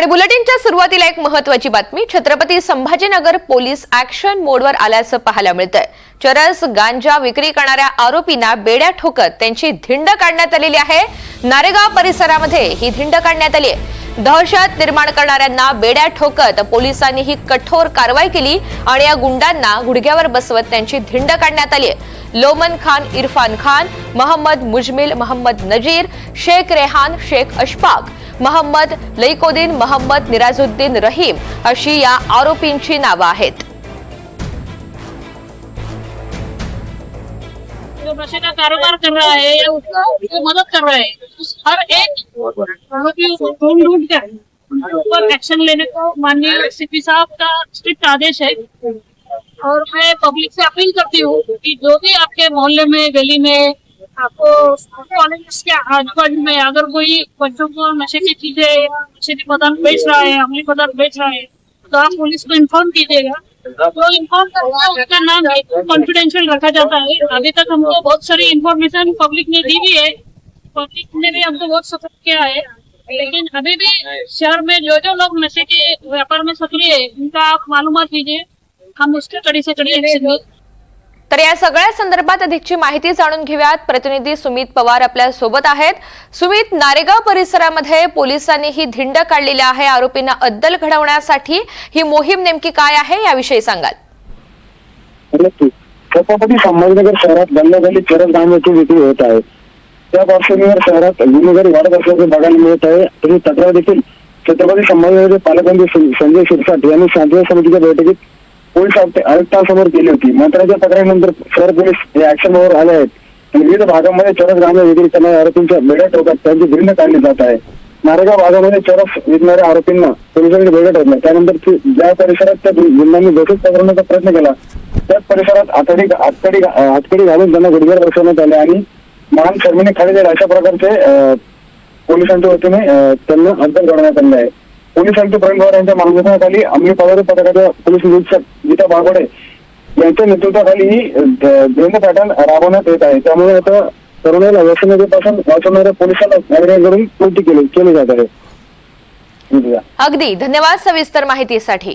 आणि बुलेटिनच्या सुरुवातीला एक महत्वाची बातमी छत्रपती संभाजीनगर पोलीस ऍक्शन मोडवर आल्याचं पाहायला मिळतंय. चरस गांजा विक्री करणाऱ्या आरोपींना बेड्या ठोकत त्यांची धिंड काढण्यात आलेली आहे. नारेगाव परिसरामध्ये ही धिंड काढण्यात आली आहे. दहशत निर्माण करणाऱ्यांना बेड्या ठोकत पोलिसांनी ही कठोर कारवाई केली आणि या गुंडांना गुडघ्यावर बसवत त्यांची धिंड काढण्यात आली आहे. लोमन खान इरफान खान मोहम्मद मुजमिल मोहम्मद नजीर शेख रेहान शेख अशफाक मोहम्मद लईकोद्दीन मोहम्मद निराजुद्दीन रहीम अशी या आरोपींची नावं आहेत. नशे कारोबार कर रहा है या उसको मदद कर रहा है हर एक ढूंढ ढूंढ ऊपर एक्शन लेने को माननीय सीपी साहब का स्ट्रिक्ट आदेश है। और मैं पब्लिक से अपील करती हूँ कि जो भी आपके मोहल्ले में गली में आपको कॉलेज के आजू में अगर कोई बच्चों को नशे की चीज़ें नशे के पदार्थ बेच रहा है अमली पदार्थ बेच रहा है तो आप पुलिस को इन्फॉर्म कीजिएगा। तो इन्फॉर्म उसका नाम कॉन्फिडेंशियल रखा जाता है। अभी तक हमको बहुत सारी इन्फॉर्मेशन पब्लिक ने दी भी है। पब्लिक ने भी हमको बहुत सपोर्ट किया है। लेकिन अभी भी शहर में जो जो लोग नशे के व्यापार में सक्रिय है, उनका आप मालूमात लीजिए हम उसके कड़ी से कड़ी एक्शन तर या सगळ्या संदर्भात अधिकची माहिती जाणून घेऊयात. प्रतिनिधी सुमित पवार आपल्यासोबत आहेत. सुमित नारेगाव परिसरामध्ये पोलिसांनी ही धिंड काढलेली आहे. आरोपींना अद्दल घडवण्यासाठी ही मोहीम नेमकी काय आहे याविषयी सांगाल. छत्रपती संभाजीनगर शहरात बंद झाली चरस धान्याची विक्री होत आहे. त्या पार्श्वभूमीवर शहरात गुन्हेगारी वाढत असल्याचे बघायला मिळत आहे. तरी तक्रार देखील छत्रपती संभाजीनगरचे पालकमंत्री संजय शिरसाट यांनी शांतता समितीच्या बैठकीत पोलीस आयुक्तांसमोर केली होती. मंत्र्यांच्या तक्रारीनंतर शहर पोलीस हे ऍक्शनवर आले आहेत. विविध भागामध्ये चरस गांजा विक्री करणाऱ्या आरोपींच्या बेड्या टोकात त्यांची भिन्न काढली जात आहे. नारेगाव भागामध्ये चरस विकणाऱ्या आरोपींना पोलिसांनी बेड्या ठोकल्या त्यानंतर ज्या परिसरात त्या गुन्ह्यांनी दोषीत पकडण्याचा प्रयत्न केला. त्याच परिसरात आतडी आतकडी हातकडी घालून त्यांना गुडघ्यावर बसवण्यात आले आणि महान शर्मीने खाली जाईल अशा प्रकारचे पोलिसांच्या वतीने त्यांना अटक करण्यात आले आहे. पोलीस आयुक्त प्रवीण पवार यांच्या मार्गदर्शनाखाली अंमली पदार्थ पथकाच्या पोलीस निरीक्षक गीता बागोडे यांच्या नेतृत्वाखाली ही दैन्य पॅटर्न राबवण्यात येत आहे. त्यामुळे आता तरुणाला व्यसनतेपासून वाचवणाऱ्या पोलिसांना करून कृती केली केली जात आहे. अगदी. धन्यवाद सविस्तर माहितीसाठी.